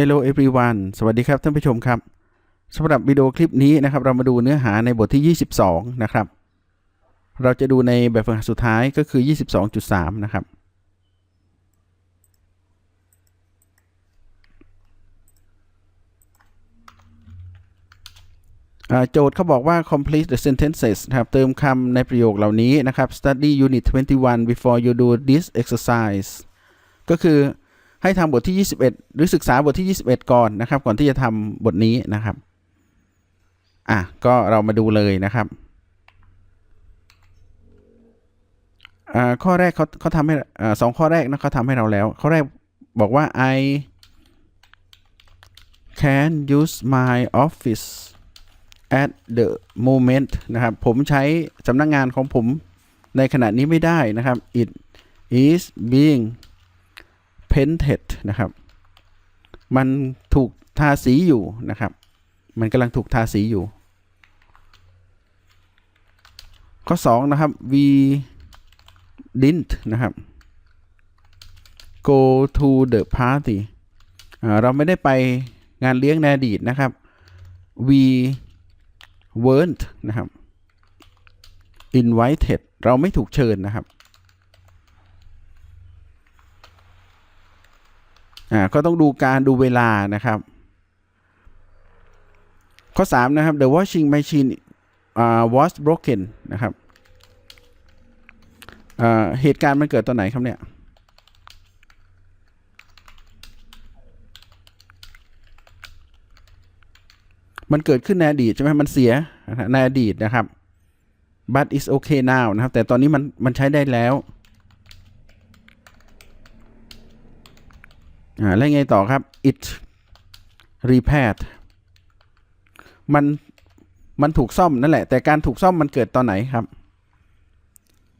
Hello everyone สวัสดีครับท่านผู้ชมครับสำหรับวิดีโอคลิปนี้นะครับ เรามาดูเนื้อหาในบทที่ 22 นะครับ เราจะดูในแบบฝึกหัดสุดท้ายก็คือ 22.3 นะครับ โจทย์เขาบอกว่า complete the sentences นะครับเติมคำในประโยคเหล่านี้นะครับ study unit 21 before you do this exercise ก็คือ ให้ทำบทที่ 21 หรือศึกษาบทที่ 21 ก่อนนะครับ ก่อนที่จะทำบทนี้นะครับอะก็เรามาดูเลยนะครับอ่าข้อแรกเขาเขาทำให้อ่าสองข้อแรกนะเขาทำให้เราแล้ว ข้อแรกบอกว่า I can use my office at the moment นะครับ ผมใช้สำนักงงานของผมในขณะนี้ไม่ได้นะครับ it is being painted นะครับ มันถูกทาสีอยู่นะครับ มันกำลังถูกทาสีอยู่ ข้อ 2 นะครับ we didn't นะครับ go to the party เราไม่ได้ไปงานเลี้ยงในอดีตนะครับ we weren't นะครับ invited เราไม่ถูกเชิญนะครับ อ่าก็ต้องดูการดูเวลานะครับ ข้อ 3 นะครับ the washing machine uh, was broken นะครับเหตุการณ์มันเกิดตอนไหนครับเนี่ยมันเกิดขึ้นในอดีตใช่ไหมมันเสียในอดีตนะครับ but is okay now นะครับ แต่ตอนนี้มันมันใช้ได้แล้ว อ่าแล้วไงต่อครับ it repaired มันมันถูกซ่อมนั่นแหละ แต่การถูกซ่อมมันเกิดตอนไหนครับ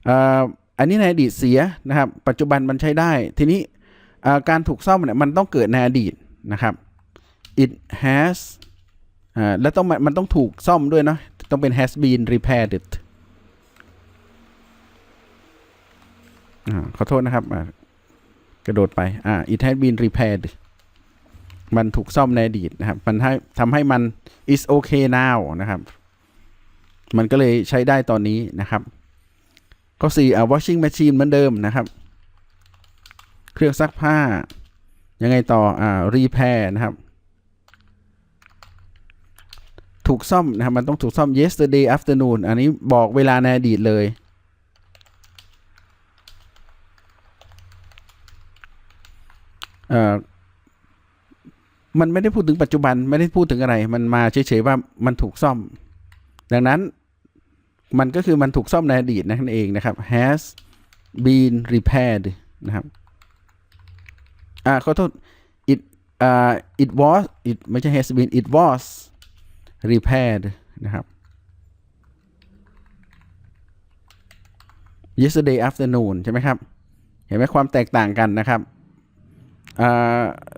อ่าอันนี้ในอดีตเสียนะครับ ปัจจุบันมันใช้ได้ ทีนี้การถูกซ่อมเนี่ยมันต้องเกิดในอดีตนะครับ it has อ่าแล้วต้องมันต้องถูกซ่อมด้วยเนาะต้องเป็น has been repaired ขอโทษนะครับ กระโดดไป อ่า it has been repaired มันถูกซ่อมในอดีตนะครับ มันให้ทำให้มัน is okay now นะครับ มันก็เลยใช้ได้ตอนนี้นะครับ ก็สี่อ่า washing machine เหมือนเดิมนะครับ เครื่องซักผ้า ยังไงต่อ อ่า repair นะครับ ถูกซ่อมนะครับ มันต้องถูกซ่อม yesterday afternoon อันนี้บอกเวลาในอดีตเลย เอ่อ มันไม่ได้พูดถึงปัจจุบันไม่ได้พูดถึงอะไร มันมาเฉยๆว่ามันถูกซ่อม ดังนั้นมันก็คือมันถูกซ่อมในอดีตนั่นเองนะครับ has been repaired นะครับอ่าขอโทษ it อ่า it was it ไม่ใช่ has been it was repaired นะครับ yesterday afternoon ใช่ไหมครับ เห็นไหมความแตกต่างกันนะครับ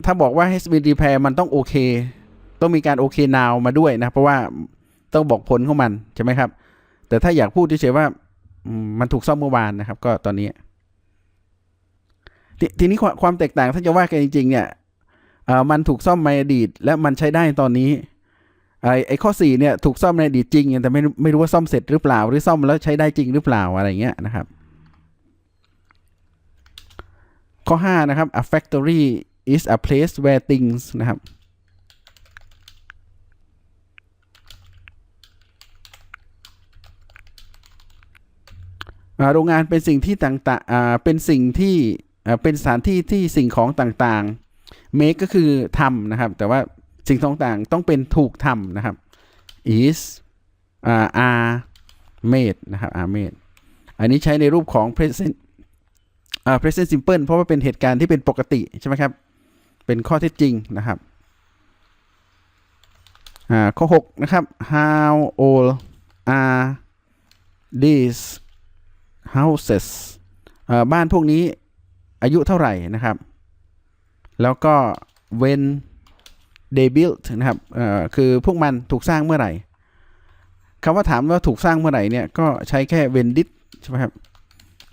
ถ้าบอกว่า HSBC repair มันต้องโอเค ต้องมีการโอเค now มาด้วยนะ เพราะว่าต้องบอกผลของมัน ใช่ไหมครับ แต่ถ้าอยากพูดเฉยๆว่ามันถูกซ่อมเมื่อวานนะครับ ก็ตอนนี้ ททีนี้ความแตกต่างถ้าจะว่ากันจริง ๆ เนี่ยมันถูกซ่อมในอดีต และมันใช้ได้ตอนนี้ไอ้ไอ้ข้อสี่เนี่ยถูกซ่อมในอดีตจริงแต่ไม่ไม่รู้ว่าซ่อมเสร็จหรือเปล่า หรือซ่อมแล้วใช้ได้จริงหรือเปล่าอะไรเงี้ยนะครับ ข้อ 5 นะครับ a factory is a place where things นะครับ โรงงานเป็นสิ่งที่ต่างๆเป็นสิ่งที่เป็นสถานที่ที่สิ่งของต่างๆ make ก็คือทำนะครับ แต่ว่าสิ่งต่างๆต้องเป็นถูกทำนะครับ is are made นะครับ are made อันนี้ใช้ในรูปของ present อ่า present simple เพราะว่าเป็นเหตุการณ์ที่เป็นปกติใช่ไหมครับ เป็นข้อเท็จจริงนะครับอ่าข้อ 6 นะครับ how old are these houses อ่าบ้านพวกนี้อายุเท่าไหร่นะครับ แล้วก็ when they built นะครับอ่อคือพวกมันถูกสร้างเมื่อไหร่คำว่าถามว่าถูกสร้างเมื่อไหร่เนี่ย ก็ใช้แค่ when did ใช่ไหมครับ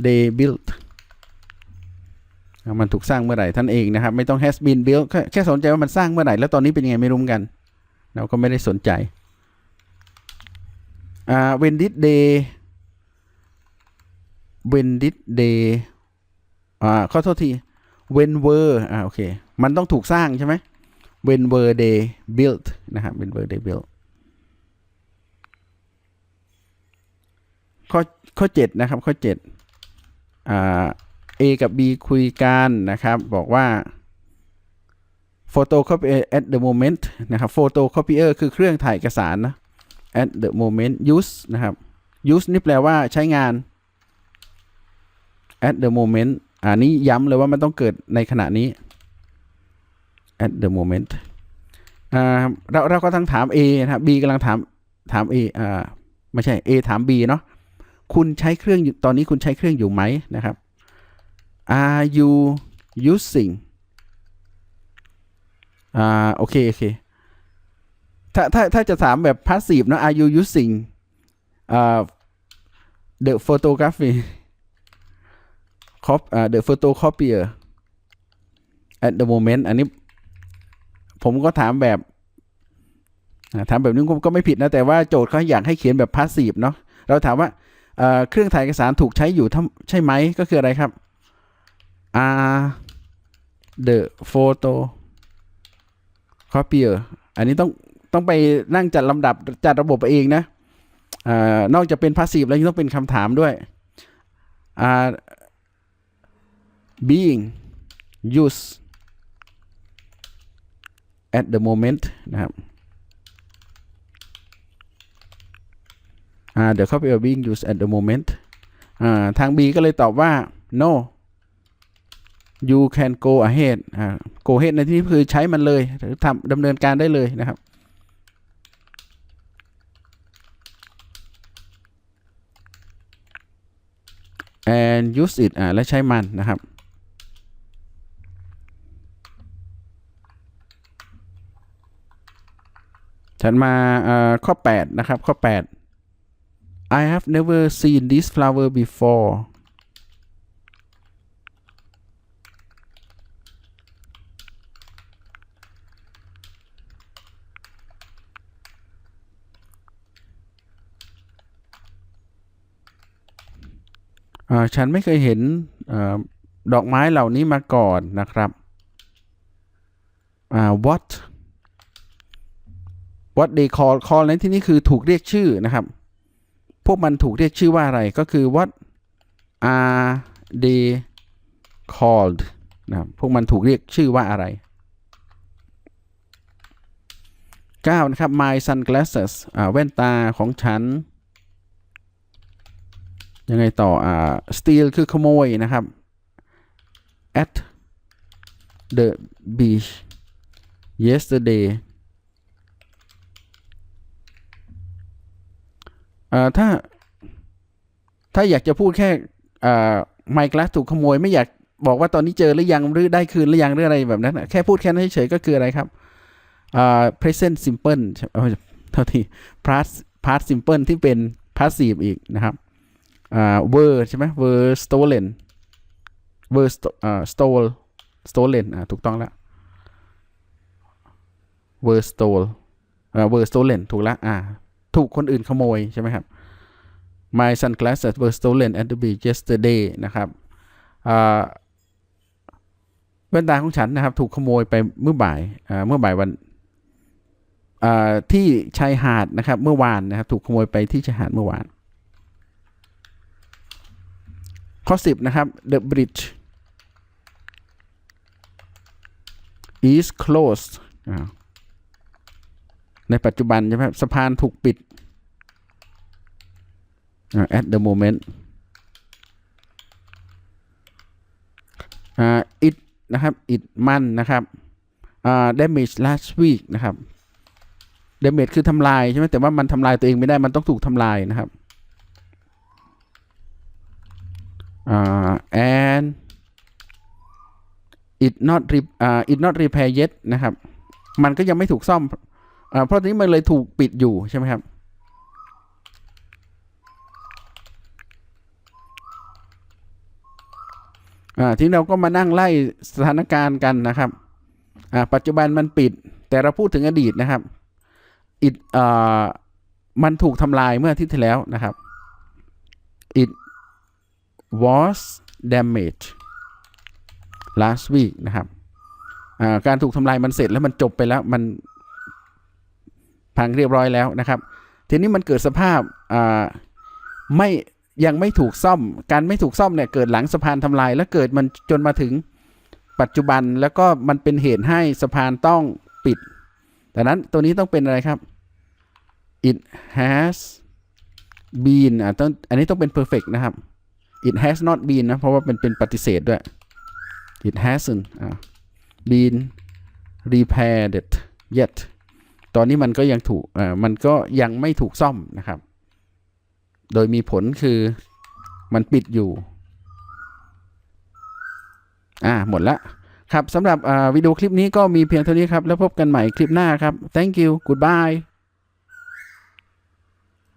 they built มันถูกสร้างเมื่อไหร่ท่านเองนะครับ ไม่ต้อง has been built แค่สนใจว่ามันสร้างเมื่อไหร่ แล้วตอนนี้เป็นยังไงไม่รู้มือนกัน เราก็ไม่ได้สนใจอ่า when did they when did they อ่าขอโทษที when were อ่าโอเค มันต้องถูกสร้างใช่ไหม when were they built นะครับ when were they built ข้อข้อเจ็ดนะครับ ข้อเจ็ดอ่า A กับ B คุยกันนะครับบอกว่า photocopier at the moment นะครับ photocopier คือเครื่องถ่ายเอกสารนะ at the moment use นะครับ use นี่แปลว่าใช้งาน at the moment อันนี้ย้ำเลยว่ามันต้องเกิดในขณะนี้ at the moment เราเราก็ต้องถาม A นะครับ B กำลังถามถาม A อ่าไม่ใช่ A ถาม B เนาะคุณใช้เครื่องอยู่ตอนนี้คุณใช้เครื่องอยู่ไหมนะครับ Are you using อ่าโอเคโอเคถ้าถ้าถ้าจะถามแบบ passive นะ Are you using อ่า the photography cop อ่า the photocopier at the moment อันนี้ผมก็ถามแบบถามแบบนี้ก็ไม่ผิดนะ แต่ว่าโจทย์เขาอยากให้เขียนแบบ passive เนาะเราถามว่าเอ่อเครื่องถ่ายเอกสารถูกใช้อยู่ใช่ไหมก็คืออะไรครับ are the photo copier อันนี้ต้องต้องไปนั่งจัดลำดับจัดระบบเองนะอนอกจากเป็น passive แล้วยังต้องเป็นคำถามด้วย are being used at the moment นะครับอ่า the copier being used at the moment ทาง B ก็เลยตอบว่า no you can go ahead อ่า go ahead ในที่นี้คือใช้มันเลยหรือทำดำเนินการได้เลยนะครับ and use it อ่าและใช้มันนะครับ ถัดมาเอ่อข้อ 8 นะครับ ข้อ 8 I have never seen this flower before ฉันไม่เคยเห็นอดอกไม้เหล่านี้มาก่อนนะครับ what what they call call ในที่นี้คือถูกเรียกชื่อนะครับ พวกมันถูกเรียกชื่อว่าอะไรก็คือ what are they called นะพวกมันถูกเรียกชื่อว่าอะไร 9 นะครับ my sunglasses อ่าแว่นตาของฉัน ยังไงต่ออ่า steal คือขโมยนะครับ at the beach yesterday อ่าถ้า ถ้าอยากจะพูดแค่อ่า my glass ถูกขโมย ไม่อยากบอกว่าตอนนี้เจอหรือยังหรือได้คืนหรือยังหรืออะไรแบบนั้น แค่พูดแค่นั้นเฉยๆก็คืออะไรครับอ่า present simple ใช่เอ้ยเท่าที่ past past simple ที่เป็น passive อีกนะครับ อ่า were ใช่ไหม were stolen were sto- อ่า stole stolen อ่าถูกต้องแล้ว were stole อ่า were stolen ถูกแล้วอ่าถูกคนอื่นขโมยใช่ไหมครับ my sunglasses were stolen at the beach yesterday นะครับอ่าแว่นตาของฉันนะครับ ถูกขโมยไปเมื่อบ่ายอ่าเมื่อบ่ายวันอ่าที่ชายหาดนะครับ เมื่อวานนะครับ ถูกขโมยไปที่ชายหาดเมื่อวาน ข้อ 10 นะครับ the bridge is closed ในปัจจุบันใช่ไหมสะพานถูกปิด at the moment it นะครับ it มันนะครับ damage last week นะครับ damage คือทำลายใช่ไหมแต่ว่ามันทำลายตัวเองไม่ได้มันต้องถูกทำลายนะครับ อ่า and it not re อ่า it not repair yet นะครับ มันก็ยังไม่ถูกซ่อมอ่าเพราะนี้มันเลยถูกปิดอยู่ใช่ไหมครับอ่าทีนี้เราก็มานั่งไล่สถานการณ์กันนะครับอ่าปัจจุบันมันปิด แต่เราพูดถึงอดีตนะครับอ่ามันถูกทำลายเมื่ออาทิตย์ที่แล้วนะครับ it was damaged last week นะครับการถูกทำลายมันเสร็จแล้วมันจบไปแล้วมันพังเรียบร้อยแล้วนะครับ ทีนี้มันเกิดสภาพไม่ยังไม่ถูกซ่อม การไม่ถูกซ่อมเนี่ยเกิดหลังสะพานทำลาย แล้วเกิดมันจนมาถึงปัจจุบันแล้วก็มันเป็นเหตุให้สะพานต้องปิดดังนั้นตัวนี้ต้องเป็นอะไรครับ it has been อะต้องอันนี้ต้องเป็น perfect นะครับ it has not been นะ เพราะว่าเป็นเป็นปฏิเสธด้วย it hasn't been repaired yet ตอนนี้มันก็ยังถูกอ่ามันก็ยังไม่ถูกซ่อมนะครับ โดยมีผลคือมันปิดอยู่ อ่า หมดละครับสำหรับวิดีโอคลิปนี้ก็มีเพียงเท่านี้ครับ แล้วพบกันใหม่คลิปหน้าครับ thank you goodbye